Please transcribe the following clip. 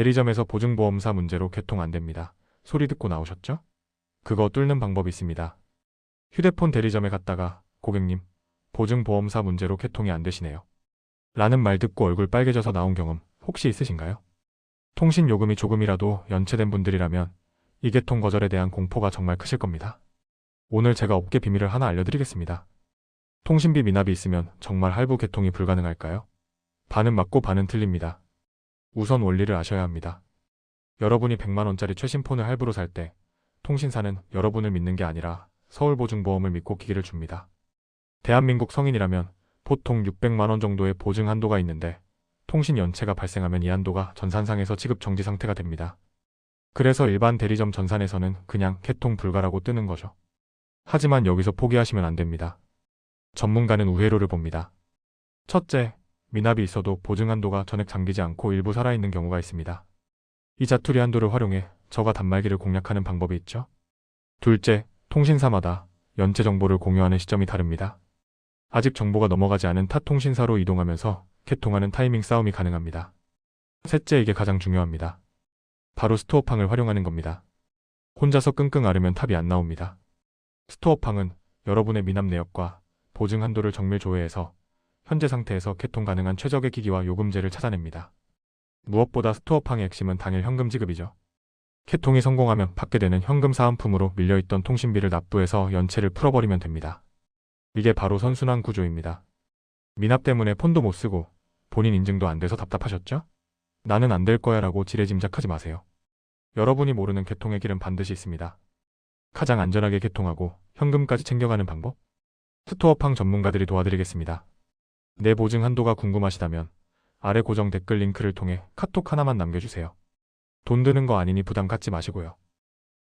대리점에서 보증보험사 문제로 개통 안 됩니다. 소리 듣고 나오셨죠? 그거 뚫는 방법이 있습니다. 휴대폰 대리점에 갔다가 고객님, 보증보험사 문제로 개통이 안 되시네요. 라는 말 듣고 얼굴 빨개져서 나온 경험 혹시 있으신가요? 통신 요금이 조금이라도 연체된 분들이라면 이 개통 거절에 대한 공포가 정말 크실 겁니다. 오늘 제가 업계 비밀을 하나 알려드리겠습니다. 통신비 미납이 있으면 정말 할부 개통이 불가능할까요? 반은 맞고 반은 틀립니다. 우선 원리를 아셔야 합니다. 여러분이 100만원짜리 최신 폰을 할부로 살 때 통신사는 여러분을 믿는 게 아니라 서울보증보험을 믿고 기기를 줍니다. 대한민국 성인이라면 보통 600만원 정도의 보증 한도가 있는데 통신 연체가 발생하면 이 한도가 전산상에서 지급 정지 상태가 됩니다. 그래서 일반 대리점 전산에서는 그냥 개통 불가라고 뜨는 거죠. 하지만 여기서 포기하시면 안 됩니다. 전문가는 우회로를 봅니다. 첫째, 미납이 있어도 보증 한도가 전액 잠기지 않고 일부 살아있는 경우가 있습니다. 이 자투리 한도를 활용해 저가 단말기를 공략하는 방법이 있죠. 둘째, 통신사마다 연체 정보를 공유하는 시점이 다릅니다. 아직 정보가 넘어가지 않은 타 통신사로 이동하면서 개통하는 타이밍 싸움이 가능합니다. 셋째, 이게 가장 중요합니다. 바로 스토어팡을 활용하는 겁니다. 혼자서 끙끙 앓으면 탑이 안 나옵니다. 스토어팡은 여러분의 미납 내역과 보증 한도를 정밀 조회해서 현재 상태에서 개통 가능한 최적의 기기와 요금제를 찾아냅니다. 무엇보다 스토어팡의 핵심은 당일 현금 지급이죠. 개통이 성공하면 받게 되는 현금 사은품으로 밀려있던 통신비를 납부해서 연체를 풀어버리면 됩니다. 이게 바로 선순환 구조입니다. 미납 때문에 폰도 못 쓰고 본인 인증도 안 돼서 답답하셨죠? 나는 안 될 거야 라고 지레짐작하지 마세요. 여러분이 모르는 개통의 길은 반드시 있습니다. 가장 안전하게 개통하고 현금까지 챙겨가는 방법? 스토어팡 전문가들이 도와드리겠습니다. 내 보증 한도가 궁금하시다면 아래 고정 댓글 링크를 통해 카톡 하나만 남겨주세요. 돈 드는 거 아니니 부담 갖지 마시고요.